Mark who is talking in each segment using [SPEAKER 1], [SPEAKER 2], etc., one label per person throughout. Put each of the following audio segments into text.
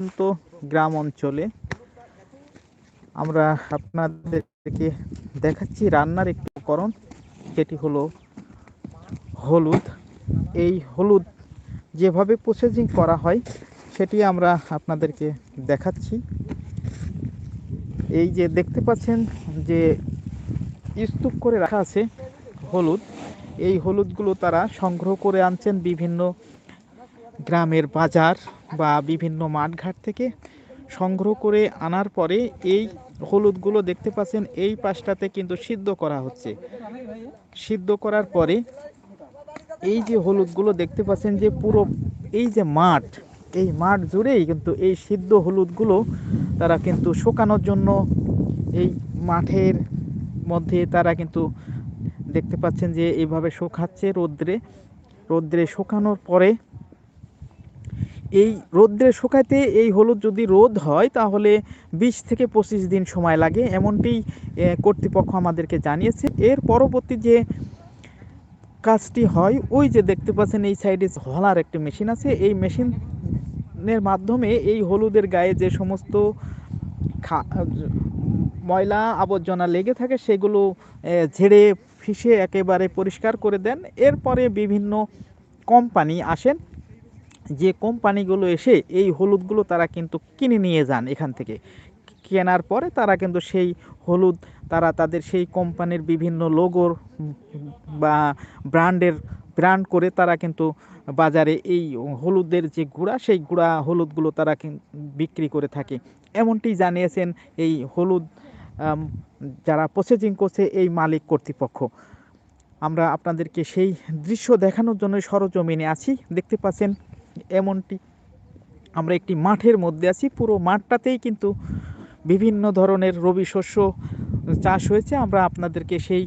[SPEAKER 1] প্রত্যন্ত গ্রাম অঞ্চলে। আমরা আপনাদেরকে দেখাচ্ছি রান্নার একটি উপকরণ যেটি হলো হলুদ। এই হলুদ যেভাবে প্রসেসিং করা হয়, সেটি আমরা আপনাদেরকে দেখাচ্ছি। এই যে দেখতে পাচ্ছেন যে স্তূপ করে রাখা আছে হলুদ। এই হলুদগুলো তারা সংগ্রহ করে আনছেন বিভিন্ন গ্রামের বাজার বা বিভিন্ন মাঠঘাট থেকে সংগ্রহ করে আনার পরে এই হলুদগুলো দেখতে পাচ্ছেন, এই পাশটাতে কিন্তু সিদ্ধ করা হচ্ছে। সিদ্ধ করার পরে এই যে হলুদগুলো দেখতে পাচ্ছেন যে পুরো এই যে মাঠ, এই মাঠ জুড়েই কিন্তু এই সিদ্ধ হলুদগুলো তারা কিন্তু শুকানোর জন্য এই মাঠের মধ্যে তারা কিন্তু দেখতে পাচ্ছেন যে এইভাবে শুকাচ্ছে রৌদ্রে। রৌদ্রে শুকানোর পরে এই রোদ্রে শুকাইতে এই হলুদ যদি রোদ হয়, তাহলে বিশ থেকে পঁচিশ দিন সময় লাগে, এমনটি কর্তৃপক্ষ আমাদেরকে জানিয়েছে। এর পরবর্তী যে কাজটি হয়, ওই যে দেখতে পাচ্ছেন এই সাইডে হলার একটি মেশিন আছে। এই মেশিনের মাধ্যমে এই হলুদের গায়ে যে সমস্ত ময়লা আবর্জনা লেগে থাকে, সেগুলো ঝেড়ে ফিসে একেবারে পরিষ্কার করে দেন। এরপরে বিভিন্ন কোম্পানি আসেন যে কোম্পানিগুলো এসে এই হলুদগুলো তারা কিন্তু কিনে নিয়ে যান এখান থেকে। কেনার পরে তারা কিন্তু সেই হলুদ, তারা তাদের সেই কোম্পানির বিভিন্ন লোগোর বা ব্র্যান্ডের, ব্র্যান্ড করে তারা কিন্তু বাজারে এই হলুদের যে গুঁড়া, সেই গুঁড়া হলুদগুলো তারা বিক্রি করে থাকে। এমনটি জানিয়েছেন এই হলুদ যারা প্রসেসিং করছে এই মালিক কর্তৃপক্ষ। আমরা আপনাদেরকে সেই দৃশ্য দেখানোর জন্য সরজমিনে আছি। দেখতে পাচ্ছেন এমনটি। আমরা একটি মাঠের মধ্যে আছি। পুরো মাঠটাতেই কিন্তু বিভিন্ন ধরনের রবি শস্য চাষ হয়েছে। আমরা আপনাদেরকে সেই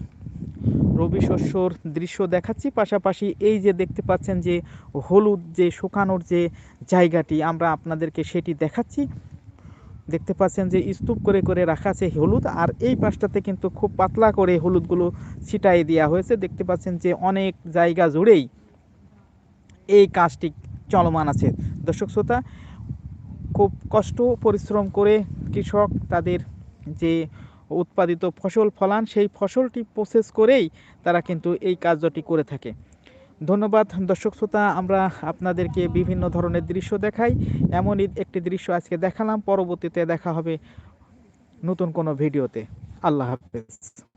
[SPEAKER 1] রবি শস্যর দৃশ্য দেখাচ্ছি। পাশাপাশি এই যে দেখতে পাচ্ছেন যে হলুদ যে শুকানোর যে জায়গাটি, আমরা আপনাদেরকে সেটি দেখাচ্ছি। দেখতে পাচ্ছেন যে স্তূপ করে করে রাখা আছে হলুদ। আর এই পাশটাতে কিন্তু খুব পাতলা করে হলুদগুলো ছিটাই দেওয়া হয়েছে। দেখতে পাচ্ছেন যে অনেক জায়গা জুড়েই এই কাজটি চলমান আছে। দর্শক শ্রোতা, খুব কষ্ট, পরিশ্রম করে কৃষক তাদের যে উৎপাদিত ফসল ফলান, সেই ফসলটি প্রসেস করেই তারা কিন্তু এই কার্যটি করে থাকে। ধন্যবাদ দর্শক শ্রোতা, আমরা আপনাদেরকে বিভিন্ন ধরনের দৃশ্য দেখাই। এমনই একটি দৃশ্য আজকে দেখালাম, পরবর্তীতে দেখা হবে নতুন কোনো ভিডিওতে। আল্লাহ হাফেজ।